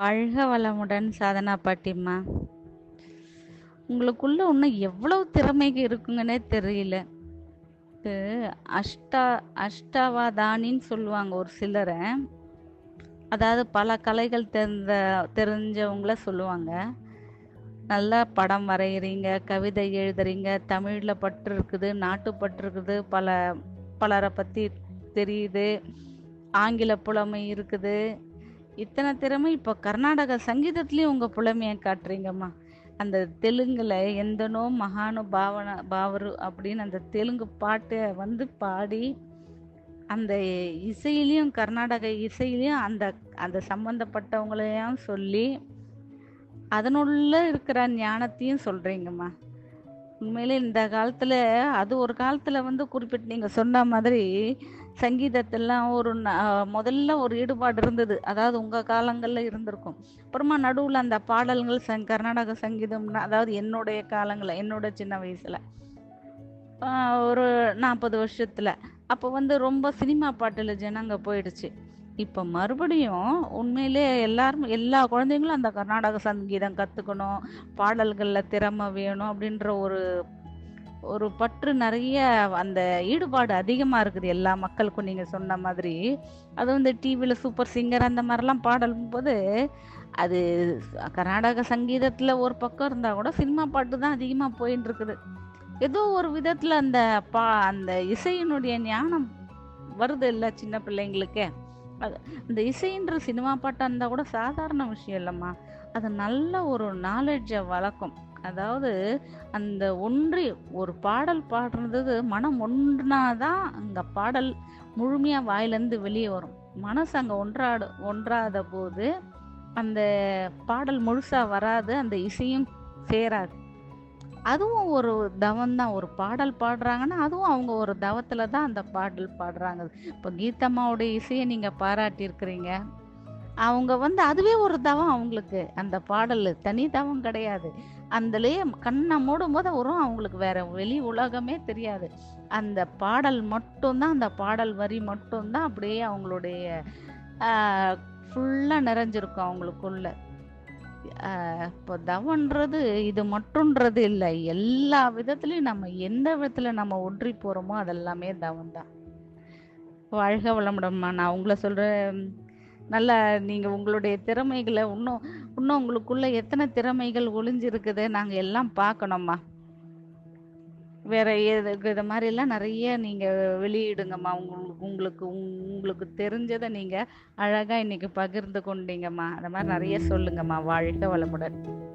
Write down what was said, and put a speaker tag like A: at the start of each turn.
A: வாழ்க வளமுடன் சாதனா பாட்டிம்மா. உங்களுக்குள்ள இன்னும் எவ்வளவு திறமைகள் இருக்குங்கன்னே தெரியல. இது அஷ்டா அஷ்டாவாதானின்னு சொல்லுவாங்க ஒரு சிலரை. அதாவது பல கலைகள் தெரிந்த தெரிஞ்சவங்கள சொல்லுவாங்க. நல்லா படம் வரைகிறீங்க கவிதை எழுதுறீங்க தமிழில் பற்று இருக்குது நாட்டுப்பற்று இருக்குது பல பலரை பற்றி தெரியுது. ஆங்கில புலமை இருக்குது. இத்தனை திறமை இப்போ கர்நாடக சங்கீதத்துலேயும் உங்கள் புலமையை காட்டுறீங்கம்மா. அந்த தெலுங்கில் எந்தனோ மகானு பாவன பாவரு அப்படின்னு அந்த தெலுங்கு பாட்டை வந்து பாடி அந்த இசையிலையும் கர்நாடக இசையிலையும் அந்த அந்த சம்மந்தப்பட்டவங்களையும் சொல்லி அதனுள்ள இருக்கிற ஞானத்தையும் சொல்கிறீங்கம்மா உண்மையிலே இந்த காலத்தில் அது ஒரு காலத்தில் வந்து குறிப்பிட்டு நீங்கள் சொன்ன மாதிரி சங்கீதத்தெல்லாம் ஒரு ந- முதல்ல ஒரு ஈடுபாடு இருந்தது. அதாவது உங்கள் காலங்களில் இருந்திருக்கும். அப்புறமா நடுவில் அந்த பாடல்கள் சங் கர்நாடக சங்கீதம்னா அதாவது என்னுடைய காலங்களில் என்னோட சின்ன வயசில் ஒரு நாற்பது வருஷத்தில் அப்போ வந்து ரொம்ப சினிமா பாட்டில் ஜனங்க போயிடுச்சு. இப்போ மறுபடியும் உண்மையிலே எல்லாரும் எல்லா குழந்தைங்களும் அந்த கர்நாடக சங்கீதம் கற்றுக்கணும் பாடல்களில் திறமை வேணும் அப்படின்ற ஒரு ஒரு பற்று நிறைய அந்த ஈடுபாடு அதிகமாக இருக்குது எல்லா மக்களுக்கும் நீங்கள் சொன்ன மாதிரி. அதுவும் இந்த டிவியில் சூப்பர் சிங்கர் அந்த மாதிரிலாம் பாடும்போது அது கர்நாடக சங்கீதத்தில் ஒரு பக்கம் இருந்தால் கூட சினிமா பாட்டு தான் அதிகமாக போயின்னு இருக்குது ஏதோ ஒரு விதத்தில் அந்த பா அந்த இசையினுடைய ஞானம் வருது இல்லை சின்ன பிள்ளைங்களுக்கே. அது இந்த இசைன்ற சினிமா பாட்டாக இருந்தால் கூட சாதாரண விஷயம் இல்லைம்மா. அது நல்ல ஒரு நாலேஜை வளர்க்கும். அதாவது அந்த ஒன்றி ஒரு பாடல் பாடுறது மனம் ஒன்றாதான் அங்கே பாடல் முழுமையாக வாயிலேருந்து வெளியே வரும். மனசு அங்கே ஒன்றாடு ஒன்றாத போது அந்த பாடல் முழுசாக வராது அந்த இசையும் சேராது. அதுவும் ஒரு தவம் தான் ஒரு பாடல் பாடுறாங்கன்னா அதுவும் அவங்க ஒரு தவத்தில் தான் அந்த பாடல் பாடுறாங்க. இப்போ கீதம்மாவுடைய இசையை நீங்கள் பாராட்டியிருக்கிறீங்க. அவங்க வந்து அதுவே ஒரு தவம் அவங்களுக்கு. அந்த பாடல் தனி தவம் கிடையாது. அந்தலேயே கண்ணை மூடும் போது வரும். அவங்களுக்கு வேற வெளி உலகமே தெரியாது. அந்த பாடல் மட்டும்தான் அந்த பாடல் வரி மட்டும்தான் அப்படியே அவங்களுடைய ஃபுல்லாக நிறைஞ்சிருக்கும் அவங்களுக்குள்ள. இப்போ தவன்றது இது மட்டுன்றது இல்லை. எல்லா விதத்துலையும் நம்ம எந்த விதத்தில் நம்ம ஒன்றி போகிறோமோ அதெல்லாமே தவம் தான் வாழ்க வளமுடம்மா. நான் உங்களை சொல்கிற நல்லா நீங்கள் உங்களுடைய திறமைகளை இன்னும் இன்னும் உங்களுக்குள்ளே எத்தனை திறமைகள் ஒளிஞ்சிருக்குது நாங்கள் எல்லாம் பார்க்கணும்மா. வேற எது இது மாதிரி எல்லாம் நிறைய நீங்க வெளியிடுங்கம்மா. உங்களுக்கு உங்களுக்கு உங்களுக்கு தெரிஞ்சதை நீங்க அழகா இன்னைக்கு பகிர்ந்து கொண்டீங்கம்மா. அந்த மாதிரி நிறைய சொல்லுங்கம்மா. வாழ்க வளமுடன்.